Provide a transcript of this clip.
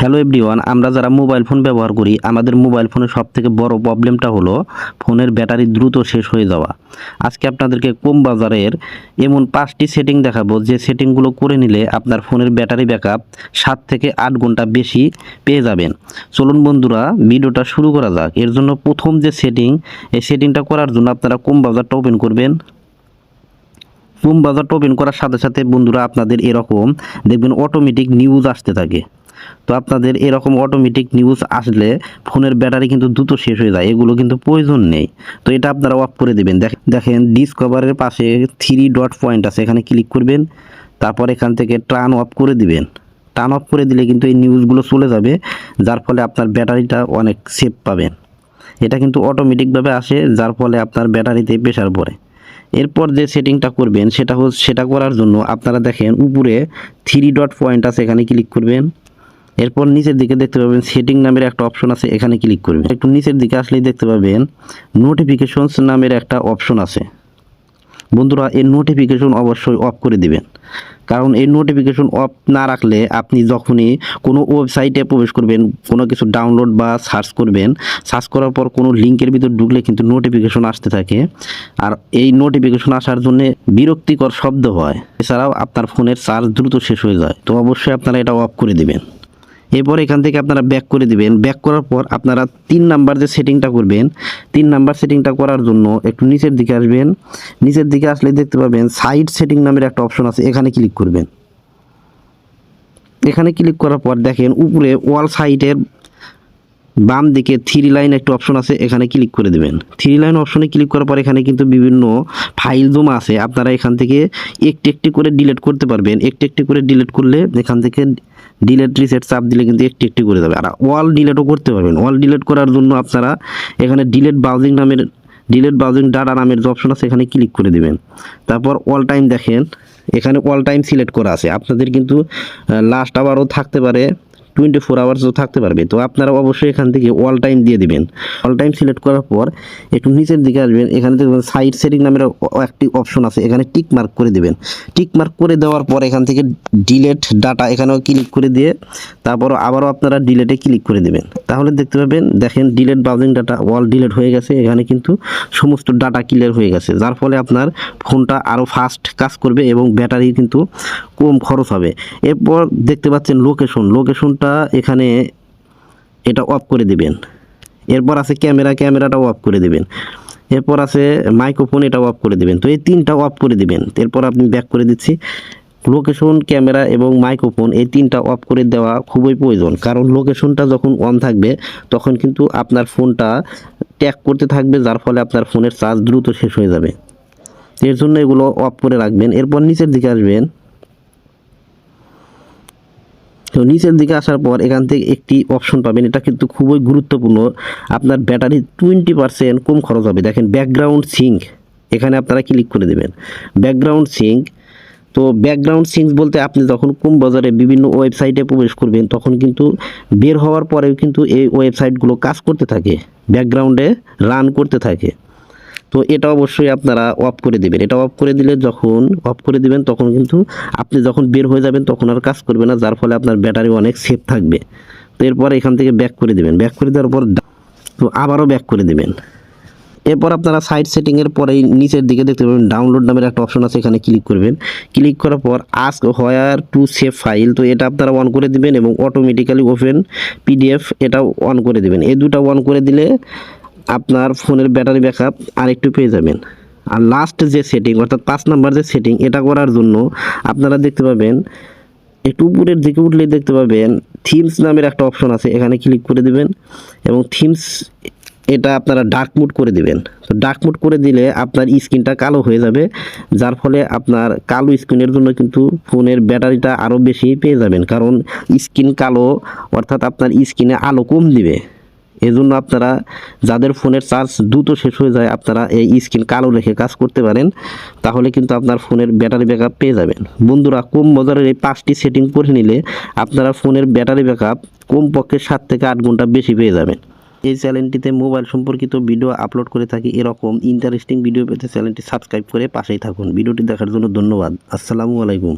Hello everyone আমরা যারা mobile phone ব্যবহার করি, আমাদের মোবাইল ফোনের সব থেকে বড় প্রবলেমটা হলো ফোনের ব্যাটারি দ্রুত শেষ হয়ে যাওয়া। আজকে আপনাদেরকে কম বাজারের এমন পাঁচটি সেটিং দেখাবো, যে সেটিংগুলো করে নিলে আপনার ফোনের ব্যাটারি ব্যাকআপ সাত থেকে আট ঘণ্টা বেশি পেয়ে যাবেন। চলুন বন্ধুরা, ভিডিওটা শুরু করা যাক। এর জন্য প্রথম যে সেটিং এই সেটিংটা করার জন্য আপনারা কম বাজারটা ওপেন করবেন? কুম বাজারটা ওপেন করার সাথে সাথে বন্ধুরা, আপনাদের এরকম দেখবেন অটোমেটিক নিউজ আসতে থাকে। তো আপনাদের এরকম অটোমেটিক নিউজ আসলে ফোনের ব্যাটারি কিন্তু দ্রুত শেষ হয়ে যায়, এগুলো কিন্তু প্রয়োজন নেই। তো এটা আপনারা অফ করে দেবেন। দেখ- দেখেন ডিসকভারের পাশে থ্রি ডট পয়েন্ট আছে, এখানে ক্লিক করবেন। তারপর এখান থেকে টার্ন অফ করে দিবেন। টার্ন অফ করে দিলে কিন্তু এই নিউজগুলো চলে যাবে, যার ফলে আপনার ব্যাটারিটা অনেক সেফ পাবেন। এটা কিন্তু অটোমেটিকভাবে আসে, যার ফলে আপনার ব্যাটারিতে প্রেশার পড়ে। এরপর যে সেটিংটা করবেন, সেটা সেটা করার জন্য আপনারা দেখেন উপরে থ্রি ডট পয়েন্ট আছে, এখানে ক্লিক করবেন। এরপর নিচের দিকে দেখতে পাবেন সেটিং নামের একটা অপশন আছে, এখানে ক্লিক করবেন। একটু নিচের দিকে আসলেই দেখতে পাবেন নোটিফিকেশনস নামের একটা অপশন আছে। বন্ধুরা, এই নোটিফিকেশন অবশ্যই অফ করে দিবেন। কারণ এই নোটিফিকেশন অফ না রাখলে আপনি যখনই কোনো ওয়েবসাইটে প্রবেশ করবেন, কোনো কিছু ডাউনলোড বা সার্চ করবেন সার্চ করার পর কোনো লিঙ্কের ভিতর ঢুকলে কিন্তু নোটিফিকেশন আসতে থাকে। আর এই নোটিফিকেশন আসার জন্য বিরক্তিকর শব্দ হয়। এছাড়াও আপনার ফোনের চার্জ দ্রুত শেষ হয়ে যায়। তো অবশ্যই আপনারা এটা অফ করে দিবেন। এরপর এখান থেকে আপনারা ব্যাক করে দিবেন। ব্যাক করার পর আপনারা তিন নাম্বার যে সেটিংটা করবেন, তিন নাম্বার সেটিংটা করার জন্য একটু নিচের দিকে আসবেন। নিচের দিকে আসলে দেখতে পাবেন সাইড সেটিং নামের একটা অপশন আছে, এখানে ক্লিক করবেন। এখানে ক্লিক করার পর দেখেন উপরে ওয়াল সাইডের বাম দিকে থ্রি লাইন একটা অপশন আছে, এখানে ক্লিক করে দেবেন। থ্রি লাইন অপশনে ক্লিক করার পর এখানে কিন্তু বিভিন্ন ফাইল জমা আছে। আপনারা এখান থেকে একটি একটি করে ডিলিট করতে পারবেন। একটি একটি করে ডিলিট করলে এখান থেকে ডিলেট রিসেট চাপ দিলে কিন্তু একটি একটি করে যাবে। আর ওয়াল ডিলেটও করতে পারবেন। ওয়াল ডিলেট করার জন্য আপনারা এখানে ডিলেট ব্রাউজিং নামের ডিলেট ব্রাউজিং ডাটা নামের যে অপশন আছে, এখানে ক্লিক করে দেবেন। তারপর অল টাইম দেখেন। এখানে অল টাইম সিলেক্ট করা আছে। আপনাদের কিন্তু লাস্ট আবারও থাকতে পারে। টোয়েন্টি ফোর আওয়ার্সও থাকতে পারবে। তো আপনারা অবশ্যই এখান থেকে অল টাইম দিয়ে দিবেন। অল টাইম সিলেক্ট করার পর একটু নিচের দিকে আসবেন। এখানে দেখবেন সাইড সেটিং নামের একটি অপশন আছে। এখানে টিক মার্ক করে দিবেন। টিক মার্ক করে দেওয়ার পর এখান থেকে ডিলেট ডাটা এখানেও ক্লিক করে দিয়ে তারপর আবারও আপনারা ডিলেটে ক্লিক করে দেবেন। তাহলে দেখতে পাবেন, দেখেন delete browsing data all delete হয়ে গেছে। এখানে কিন্তু সমস্ত ডাটা ক্লিয়ার হয়ে গেছে। যার ফলে আপনার ফোনটা আরও ফাস্ট কাজ করবে এবং ব্যাটারি কিন্তু কম খরচ হবে। এরপর দেখতে পাচ্ছেন লোকেশন লোকেশন লোকেশনটা এখানে এটা অফ করে দিবেন। এরপর আছে ক্যামেরা ক্যামেরাটাও অফ করে দিবেন। এরপর আছে মাইক্রোফোন এটা অফ করে দিবেন। তো এই তিনটা অফ করে দিবেন। এরপর আপনি ব্যাক করে দিচ্ছি। লোকেশন ক্যামেরা এবং মাইক্রোফোন এই তিনটা অফ করে দেওয়া খুবই প্রয়োজন। কারণ লোকেশনটা যখন অন থাকবে, তখন কিন্তু আপনার ফোনটা ট্যাগ করতে থাকবে, যার ফলে আপনার ফোনের চার্জ দ্রুত শেষ হয়ে যাবে। এর জন্য এগুলো অফ করে রাখবেন। এরপর নিচের দিকে আসবেন। তো নিচের দিকে আসার পর এখান থেকে একটি অপশন পাবেন। এটা কিন্তু খুবই গুরুত্বপূর্ণ। আপনার ব্যাটারি টোয়েন্টি পার্সেন্ট কম খরচ হবে। দেখেন ব্যাকগ্রাউন্ড সিঙ্ক এখানে আপনারা ক্লিক করে দেবেন। ব্যাকগ্রাউন্ড সিঙ্ক তো ব্যাকগ্রাউন্ড সিঙ্ক বলতে আপনি যখন কম বাজারে বিভিন্ন ওয়েবসাইটে প্রবেশ করবেন, তখন কিন্তু বের হওয়ার পরেও কিন্তু এই ওয়েবসাইটগুলো কাজ করতে থাকে। ব্যাকগ্রাউন্ডে রান করতে থাকে। তো এটা অবশ্যই আপনারা অফ করে দেবেন। এটা অফ করে দিলে যখন অফ করে দিবেন, তখন কিন্তু আপনি যখন বের হয়ে যাবেন, তখন আর কাজ করবে না, যার ফলে আপনার ব্যাটারি অনেক সেফ থাকবে। তো এরপর এখান থেকে ব্যাক করে দিবেন। ব্যাক করে দেওয়ার পর তো আবারও ব্যাক করে দেবেন। এরপর আপনারা সাইড সেটিংয়ের পরেই নিচের দিকে দেখতে পাবেন ডাউনলোড নামের একটা অপশন আছে, এখানে ক্লিক করবেন। ক্লিক করার পর ask where to save file তো এটা আপনারা অন করে দিবেন এবং অটোমেটিক্যালি ওপেন পিডিএফ এটাও অন করে দিবেন। এই দুটো অন করে দিলে আপনার ফোনের ব্যাটারি ব্যাক ব্যাকআপ আরেকটু পেয়ে যাবেন। আর লাস্ট যে সেটিং অর্থাৎ পাঁচ নাম্বার যে সেটিং এটা করার জন্য আপনারা দেখতে পাবেন, একটু উপরের দিকে উঠলেই দেখতে পাবেন থিমস নামের একটা অপশন আছে, এখানে ক্লিক করে দিবেন এবং থিমস এটা আপনারা ডার্ক মুড করে দিবেন। তো ডার্ক মুড করে দিলে আপনার স্ক্রিনটা কালো হয়ে যাবে, যার ফলে আপনার কালো স্ক্রিনের জন্য কিন্তু ফোনের ব্যাটারিটা আরও বেশি পেয়ে যাবেন। কারণ স্ক্রিন কালো, অর্থাৎ আপনার স্ক্রিনে আলো কম দিবে। এজন্য আপনারা যাদের ফোনের চার্জ দ্রুত শেষ হয়ে যায়, আপনারা এই স্ক্রিন কালো রেখে কাজ করতে পারেন, তাহলে কিন্তু আপনার ফোনের ব্যাটারি ব্যাকআপ পেয়ে যাবেন। বন্ধুরা, কম বাজারের এই পাঁচটি সেটিং করে নিলে আপনারা ফোনের ব্যাটারি ব্যাকআপ কমপক্ষে সাত থেকে আট ঘণ্টা বেশি পেয়ে যাবেন। এই চ্যানেলটিতে মোবাইল সম্পর্কিত ভিডিও আপলোড করে থাকি এরকম ইন্টারেস্টিং ভিডিও পেতে চ্যানেলটি সাবস্ক্রাইব করে পাশেই থাকুন। ভিডিওটি দেখার জন্য ধন্যবাদ। আসসালামু আলাইকুম।